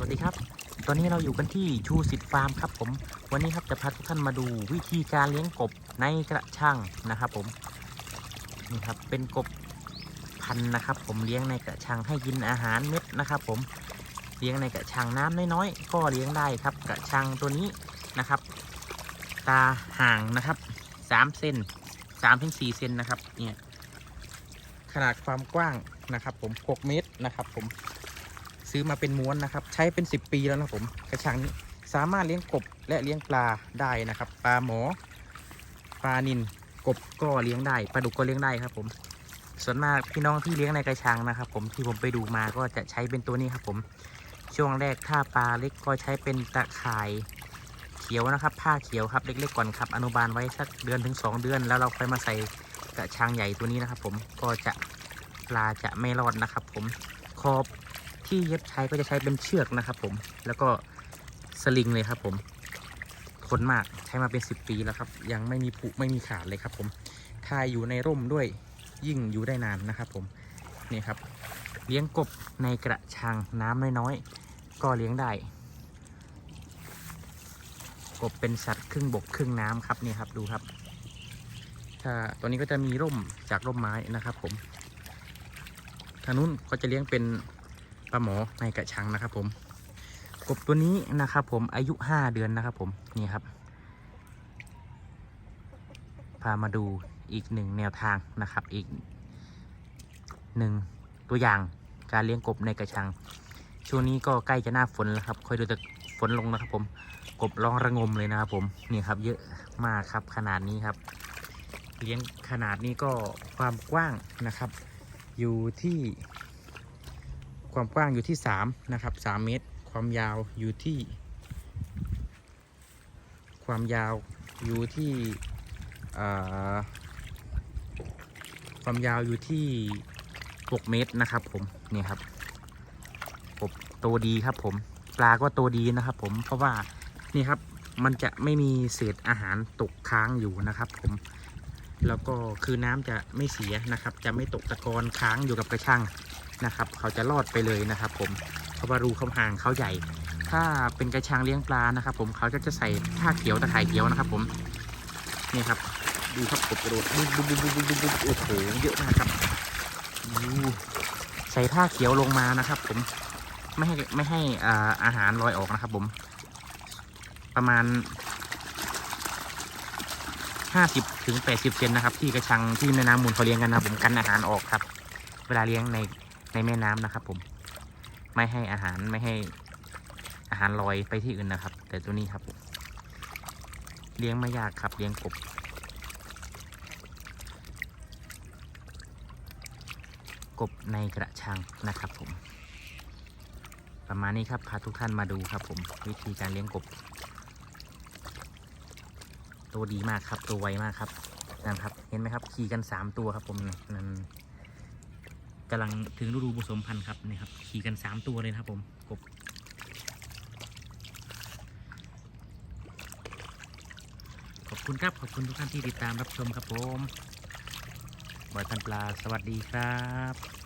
วัสดีครับ ตอนนี้เราอยู่กันที่ชูสิทธิ์ฟาร์มครับผม วันนี้ครับจะพาทุกท่านมาดูวิธีการเลี้ยงกบในกระชังนะครับผม นี่ครับเป็นกบพันนะครับ ผมเลี้ยงในกระชังให้กินอาหารเม็ดนะครับ ผม เลี้ยงในกระชังน้ำน้อยๆก็เลี้ยงได้ครับ กระชังตัวนี้นะครับ ตาห่างนะครับสามเซนสามถึงสี่เซนนะครับ เนี่ย ขนาดความกว้างนะครับ ผมหกเมตรนะครับ ผม ซื้อมาเป็นม้วนนะครับ ใช้เป็น 10 ปีแล้วนะผมกระชังนี้สามารถเลี้ยงกบและเลี้ยงปลาได้นะครับปลาหมอปลานินกบก็เลี้ยงได้ปลาดุกก็เลี้ยงได้ครับ ผม ส่วนมากพี่น้องที่เลี้ยงในกระชังนะครับ ผมที่ผมไปดูมาก็จะใช้เป็นตัวนี้ครับ ผม ช่วงแรกถ้าปลาเล็กก็ใช้เป็นตะข่ายเขียวนะครับ ผ้าเขียวครับเล็กๆก่อนครับ อนุบาลไว้สักเดือนถึง 2 เดือน แล้วเราค่อยมาใส่กระชังใหญ่ตัวนี้นะครับ ผมก็จะปลาจะไม่รอดนะครับ ผมขอบ ที่เย็บใช้ก็จะใช้เป็นเชือกนะครับผมแล้วก็สลิงเลยครับผมทนมากใช้มาเป็น 10 ปีแล้วครับ ยังไม่มีผุไม่มีขาดเลยครับผมถ้าอยู่ในร่มด้วยยิ่งอยู่ได้นานนะครับผมนี่ครับ เลี้ยงกบในกระชังน้ำน้อยๆก็เลี้ยงได้กบเป็นสัตว์ครึ่งบกครึ่งน้ำครับนี่ครับดูครับ ถ้าตัวนี้ก็จะมีร่มจากร่มไม้นะครับ ผมทางนู้นก็จะเลี้ยงเป็น ปลาหมอในกระชังนะครับผม กบตัวนี้นะครับผมอายุ5เดือนนะครับผมนี่ครับ พามาดูอีกหนึ่งแนวทางนะครับ อีกหนึ่งตัวอย่างการเลี้ยงกบในกระชัง ช่วงนี้ก็ใกล้จะหน้าฝนแล้วครับคอยดูแต่ฝนลงนะครับผมกบร้องระงมเลยนะครับผมนี่ครับ เยอะมากครับขนาดนี้ครับ เลี้ยงขนาดนี้ก็ความกว้างนะครับ อยู่ที่ ความกว้างอยู่ที่3นะครับ3เมตร ความยาวอยู่ที่ ความยาวอยู่ที่เอ่อความยาวอยู่ที่ 6 เมตรนะครับ ผมนี่ครับกบโตดีครับ ผมปลาก็โตดีนะครับ ผมเพราะว่านี่ครับมันจะไม่มีเศษอาหารตกค้างอยู่นะครับ ผมแล้วก็คือน้ำจะไม่เสียนะครับ จะไม่ตกตะกอนค้างอยู่กับกระชัง นะครับ เขาจะรอดไปเลยนะครับ ผมเพราะว่ารูเขาห่างเขาใหญ่ ถ้าเป็นกระชังเลี้ยงปลานะครับ ผมเขาก็จะใส่ผ้าเขียวตะข่ายเขียวนะครับ ผมนี่ครับ ดูครับกบกระโดดบุ๊บบุ๊บบุ๊บบุ๊บบุ๊บโอ้โหเยอะมากครับดูใส่ผ้าเขียวลงมานะครับ ผมไม่ให้ไม่ให้อาหารลอยออกนะครับ ผม ประมาณห้าสิบถึงแปดสิบเซนนะครับ ที่กระชังที่แม่น้ำมูลเขาเลี้ยงกันนะผมกันอาหารออกครับ เวลาเลี้ยงใน ในแม่น้ำนะครับ ผม ไม่ให้อาหารไม่ให้อาหารลอยไปที่อื่นนะครับ แต่ตัวนี้ครับผมเลี้ยงไม่ยากครับเลี้ยงกบกบในกระชังนะครับผม ประมาณนี้ครับพาทุกท่านมาดูครับ ผม วิธีการเลี้ยงกบ ตัวดีมากครับ ตัวไวมากครับนั่นครับ เห็นไหมครับ ขี่กันสามตัวครับผมนั่น กำลังถึงฤดูผสมพันธุ์ครับนี่ครับขี่กัน 3 ตัวเลยนะครับผมกบขอบคุณครับ ขอบคุณทุกท่านที่ติดตามรับชมครับผมบอยพันปลาสวัสดีครับ